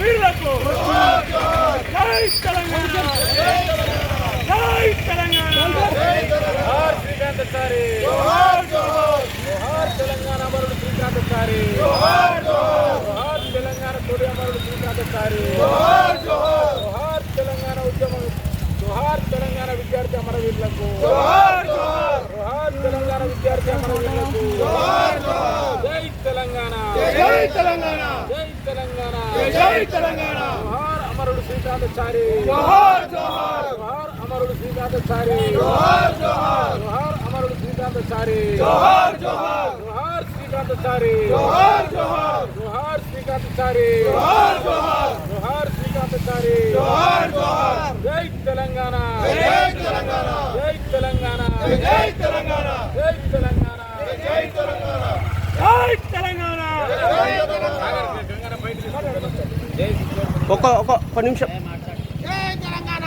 వీరులకు జై తెలంగాణ! జై తెలంగాణ! జోహార్ శ్రీకాంతచారి! జోహార్ జోహార్! తెలంగాణ అమరుడు శ్రీకాంతచారి! జోహార్ జోహార్! తెలంగాణ తొలి అమరుడు శ్రీకాంతచారి! జోహార్ జోహార్! తెలంగాణ ఉద్యమం! జోహార్ తెలంగాణ విద్యార్థి అమరవీరులకు జోహార్ జోహార్! జోహార్ తెలంగాణ విద్యార్థి అమరవీరులకు జోహార్ జోహార్! జై తెలంగాణ! జై తెలంగాణ! జై తెలంగాణ జై తెలంగాణ జోహార్ అమరుడు శ్రీకాంతచారి జోహార్ జోహార్ జోహార్ అమరుడు శ్రీకాంతచారి జోహార్ జోహార్ జోహార్ అమరుడు శ్రీకాంతచారి జోహార్ జోహార్ జోహార్ శ్రీకాంతచారి జోహార్ జోహార్ జోహార్ శ్రీకాంతచారి జోహార్ జోహార్ జోహార్ శ్రీకాంతచారి జోహార్ జోహార్ జై తెలంగాణ జై తెలంగాణ జై తెలంగాణ జై తెలంగాణ జై తెలంగాణ జై తెలంగాణ జై తెలంగాణ తెలంగాణ బయటికి ఒక ఒక ఒక నిమిషం. జై తెలంగాణ!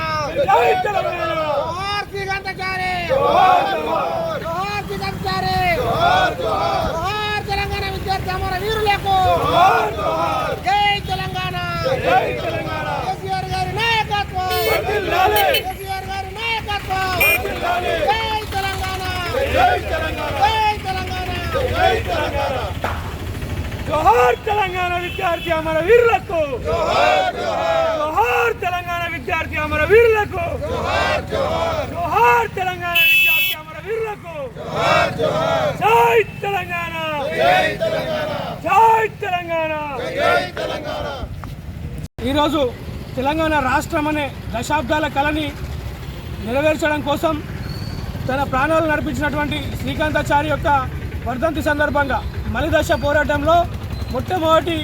విద్యార్థి అమర వీరులకు! జై తెలంగాణ! జై తెలంగాణ! కేసీఆర్ గారి నాయకత్వం. కేసీఆర్ గారి నాయకత్వం! వర్ధిల్లాలి. జై తెలంగాణ! జై తెలంగాణ! జై తెలంగాణ! జై తెలంగాణ! జోహార్ తెలంగాణ విద్యార్థి అమర వీరులకు. జోహార్ తెలంగాణ విద్యార్థి అమర వీరులకు. జోహార్ తెలంగాణ విద్యార్థి అమర వీరులకు. జై తెలంగాణ. జై తెలంగాణ. జై తెలంగాణ జై తెలంగాణ ఈరోజు తెలంగాణ రాష్ట్రం అనే దశాబ్దాల కళని నెరవేర్చడం కోసం తన ప్రాణాలు నడిపించినటువంటి శ్రీకాంతాచారి యొక్క వర్ధంతి సందర్భంగా మలిదశ పోరాటంలో మొట్టమొదటి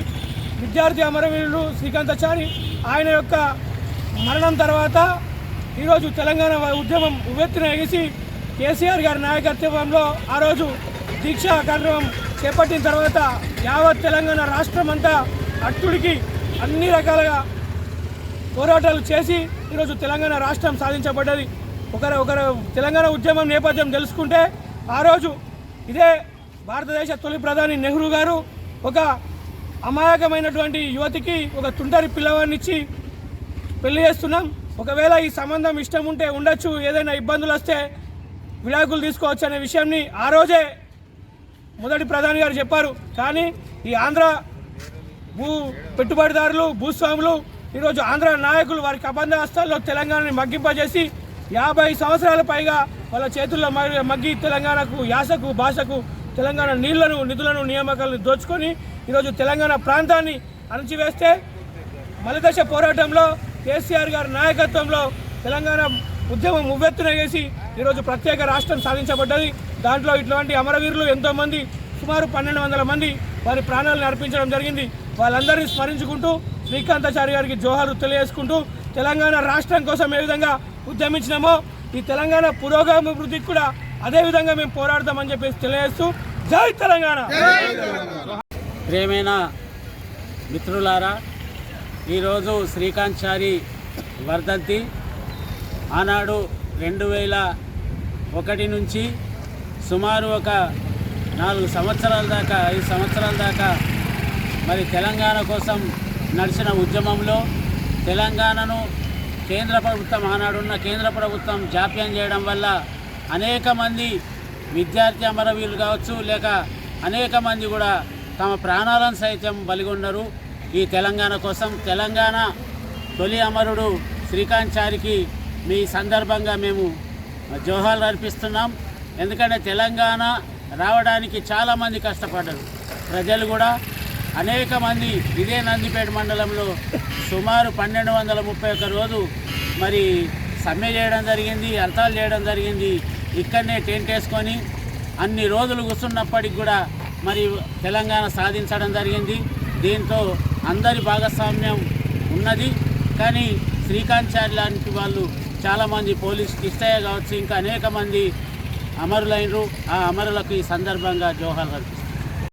విద్యార్థి అమరవీరుడు శ్రీకాంతాచారి ఆయన యొక్క మరణం తర్వాత ఈరోజు తెలంగాణ ఉద్యమం ఉవ్వెత్తున ఎగిసి కేసీఆర్ గారి నాయకత్వంలో ఆ రోజు దీక్షా కార్యక్రమం చేపట్టిన తర్వాత యావత్ తెలంగాణ రాష్ట్రం అంతా అట్టుడికి అన్ని రకాలుగా పోరాటాలు చేసి ఈరోజు తెలంగాణ రాష్ట్రం సాధించబడ్డది. ఒకరు ఒకరు తెలంగాణ ఉద్యమం నేపథ్యం తెలుసుకుంటే ఆ రోజు ఇదే భారతదేశ తొలి ప్రధాని నెహ్రూ గారు ఒక అమాయకమైనటువంటి యువతికి ఒక తుంటరి పిల్లవాడినిచ్చి పెళ్ళి చేస్తున్నాం. ఒకవేళ ఈ సంబంధం ఇష్టం ఉంటే ఉండొచ్చు ఏదైనా ఇబ్బందులు వస్తే విడాకులు తీసుకోవచ్చు అనే విషయాన్ని ఆ రోజే మొదటి ప్రధాని గారు చెప్పారు. కానీ ఈ ఆంధ్ర భూ పెట్టుబడిదారులు భూస్వాములు ఈరోజు ఆంధ్ర నాయకులు వారికి అబంధ హస్తాల్లో తెలంగాణని మగ్గింపజేసి యాభై సంవత్సరాల పైగా వాళ్ళ చేతుల్లో మగ్గి తెలంగాణకు యాసకు భాషకు తెలంగాణ నీళ్ళను నిధులను నియామకాలను దోచుకొని ఈరోజు తెలంగాణ ప్రాంతాన్ని అణచివేస్తే మలిదశ పోరాటంలో కేసీఆర్ గారి నాయకత్వంలో తెలంగాణ ఉద్యమం ఉవ్వెత్తున వేసి ఈరోజు ప్రత్యేక రాష్ట్రం సాధించబడ్డది. దాంట్లో ఇటువంటి అమరవీరులు ఎంతోమంది సుమారు పన్నెండు వందల మంది వారి ప్రాణాలను అర్పించడం జరిగింది. వాళ్ళందరినీ స్మరించుకుంటూ శ్రీకాంతాచారి గారికి జోహారు తెలియజేసుకుంటూ తెలంగాణ రాష్ట్రం కోసం ఏ విధంగా ఉద్యమించినామో ఈ తెలంగాణ పురోగమభివృద్ధికి కూడా అదేవిధంగా మేము పోరాడతామని చెప్పేసి తెలియజేస్తూ జై తెలంగాణ! ప్రేమైన మిత్రులారా ఈరోజు శ్రీకాంత్ చారి వర్ధంతి ఆనాడు రెండు వేల ఒకటి నుంచి సుమారు ఒక నాలుగు సంవత్సరాల దాకా ఐదు సంవత్సరాల దాకా మరి తెలంగాణ కోసం నడిచిన ఉద్యమంలో తెలంగాణను కేంద్ర ప్రభుత్వం ఆనాడున్న కేంద్ర ప్రభుత్వం జాప్యం చేయడం వల్ల అనేక మంది విద్యార్థి అమరవీరులు కావచ్చు లేక అనేక మంది కూడా తమ ప్రాణాలను సైతం బలిగొన్నారు ఈ తెలంగాణ కోసం తెలంగాణ తొలి అమరుడు శ్రీకాంత్ చారికి మీ సందర్భంగా మేము జోహాలు అర్పిస్తున్నాం. ఎందుకంటే తెలంగాణ రావడానికి చాలామంది కష్టపడ్డారు. ప్రజలు కూడా అనేక మంది ఇదే నందిపేట మండలంలో సుమారు పన్నెండు వందల ముప్పై ఒక్క రోజు మరి సమ్మె చేయడం జరిగింది అర్థాలు చేయడం జరిగింది. ఇక్కడనే టెంట్ వేసుకొని అన్ని రోజులు కూర్చున్నప్పటికి కూడా మరి తెలంగాణ సాధించడం జరిగింది. దీంతో అందరి భాగస్వామ్యం ఉన్నది. కానీ శ్రీకాంత్ చారి లాంటి వాళ్ళు చాలామంది పోలీస్ కిష్టయ్య కావచ్చు ఇంకా అనేక మంది అమరులైనరు. ఆ అమరులకు ఈ సందర్భంగా జోహాలు అర్పిస్తారు